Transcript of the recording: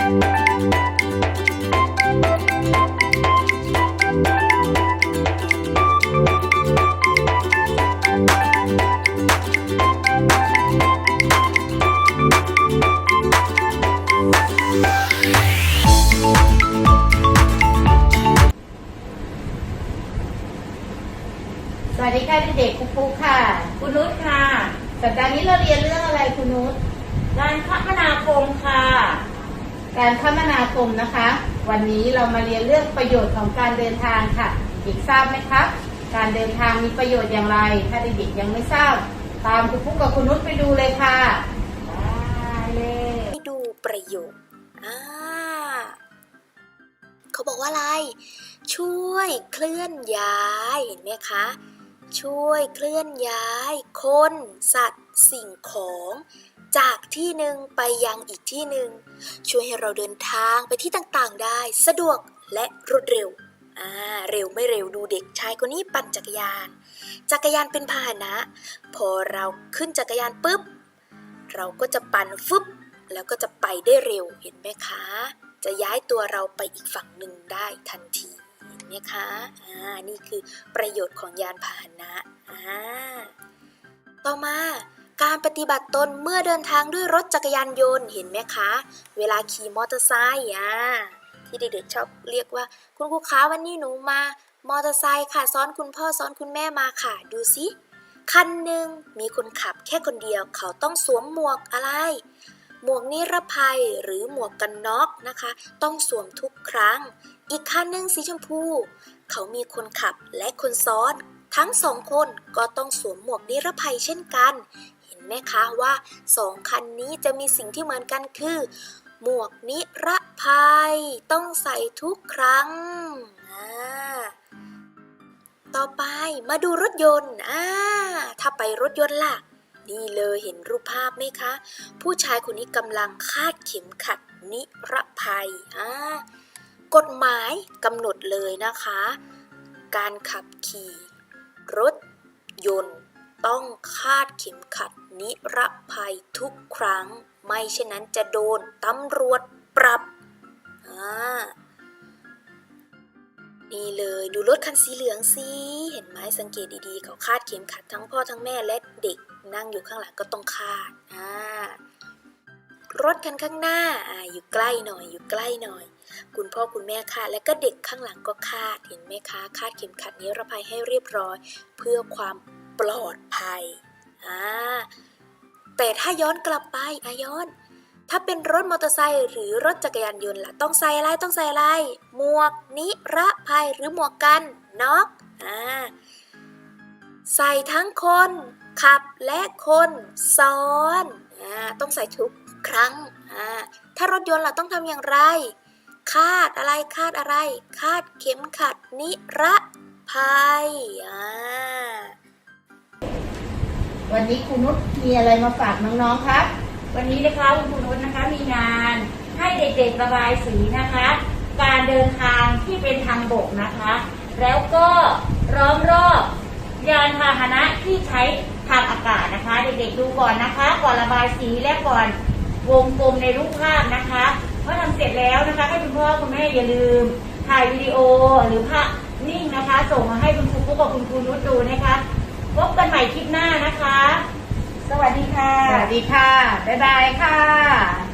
สวัสดีค่ะเด็กๆครูปุ๊กค่ะ คุณนุชค่ะ สัปดาห์นี้เราเรียนเรื่องอะไรคุณนุช การคมนาคมค่ะ การคมนาคมนะคะ วันนี้เรามาเรียนเรื่องประโยชน์ของการเดินทางค่ะ เด็กทราบไหมครับ การเดินทางมีประโยชน์อย่างไร ถ้าเด็กๆยังไม่ทราบ ตามครูปุ๊กกับคุณนุชไปดูเลยค่ะได้เลยให้ดูประโยชน์อ่าเขาบอกว่าอะไร ช่วยเคลื่อนย้ายเห็นไหมคะ ช่วยเคลื่อนย้าย คน สัตว์ สิ่งของ จากที่หนึ่งไปยังอีกที่หนึ่งช่วยให้เราเดินทางไปที่ต่างๆ ได้สะดวกและรวดเร็วอ่าเร็วไม่เร็วดูเด็กชายคนนี้ปั่นจักรยาน จักรยานเป็นพาหนะ พอเราขึ้นจักรยานปุ๊บ เราก็จะปั่นฟึบแล้วก็จะไปได้เร็วเห็นไหมคะ จะย้ายตัวเราไปอีกฝั่งหนึ่งได้ทันทีเห็นไหมคะอ่านี่คือประโยชน์ของยานพาหนะอ่าต่อมา การปฏิบัติตนเมื่อเดินทางด้วยรถจักรยานยนต์เห็นไหมคะ เวลาขี่มอเตอร์ไซค์อ่าที่เด็กๆชอบเรียกว่า คุณครูคะวันนี้หนูมามอเตอร์ไซค์ค่ะซ้อนคุณพ่อซ้อนคุณแม่มาค่ะ ดูสิคันหนึ่งมีคนขับแค่คนเดียวเขาต้องสวมหมวกอะไร หมวกนิรภัยหรือหมวกกันน็อกนะคะ ต้องสวมทุกครั้ง อีกคันหนึ่งสีชมพู เขามีคนขับและคนซ้อน ทั้งสองคนก็ต้องสวมหมวกนิรภัยเช่นกัน นไหมคะว่าสองคันนี้จะมีสิ่งที่เหมือนกันคือ หมวกนิรภัย ต้องใส่ทุกครั้ง ต่อไปมาดูรถยนต์อ่าถ้าไปรถยนต์ล่ะ นี่เลยเห็นรูปภาพไหมคะ ผู้ชายคนนี้กำลังคาดเข็มขัดนิรภัยอ่ากฎหมายกำหนดเลยนะคะ การขับขี่ รถยนต์ต้องคาดเข็มขัด นิรภัยทุกครั้ง ไม่เช่นนั้นจะโดนตำรวจปรับนี่เลยดูรถคันสีเหลืองสิ เห็นไหมสังเกตดีๆ เขาคาดเข็มขัดทั้งพ่อทั้งแม่และเด็กนั่งอยู่ข้างหลังก็ต้องคาดอ่ารถคันข้างหน้าอ่าอยู่ใกล้หน่อยอยู่ใกล้หน่อย คุณพ่อคุณแม่คาดและก็เด็กข้างหลังก็คาดเห็นไหมคะ คาดเข็มขัดนิรภัยให้เรียบร้อย เพื่อความปลอดภัย อ่าแต่ถ้าย้อนกลับไปอาย้อน ถ้าเป็นรถมอเตอร์ไซค์หรือรถจักรยานยนต์ล่ะต้องใส่อะไรต้องใส่อะไร หมวกนิรภัยหรือหมวกกันน็อกอ่าใส่ทั้งคนขับและคนซ้อนอ่าต้องใส่ทุกครั้งอ่าถ้ารถยนต์ล่ะต้องทำอย่างไร คาดอะไรคาดอะไร คาดเข็มขัดนิรภัยอ่า วันนี้คุณนุชมีอะไรมาฝากน้องๆครับ วันนี้นะคะคุณครูนุชนะคะมีงานให้เด็กๆระบายสีนะคะ การเดินทางที่เป็นทางบกนะคะ แล้วก็ล้อมรอบยานพาหนะที่ใช้ทางอากาศนะคะ เด็กๆดูก่อนนะคะ ก่อนระบายสีและก่อนวงกลมในรูปภาพนะคะพอทำเสร็จแล้วนะคะ ให้คุณพ่อคุณแม่อย่าลืมถ่ายวิดีโอหรือภาพนิ่งนะคะ ส่งมาให้คุณครูปุ๊กกับคุณครูนุชดูนะคะ พบกันใหม่คลิปหน้านะคะ สวัสดีค่ะ สวัสดีค่ะ บ๊ายบายค่ะ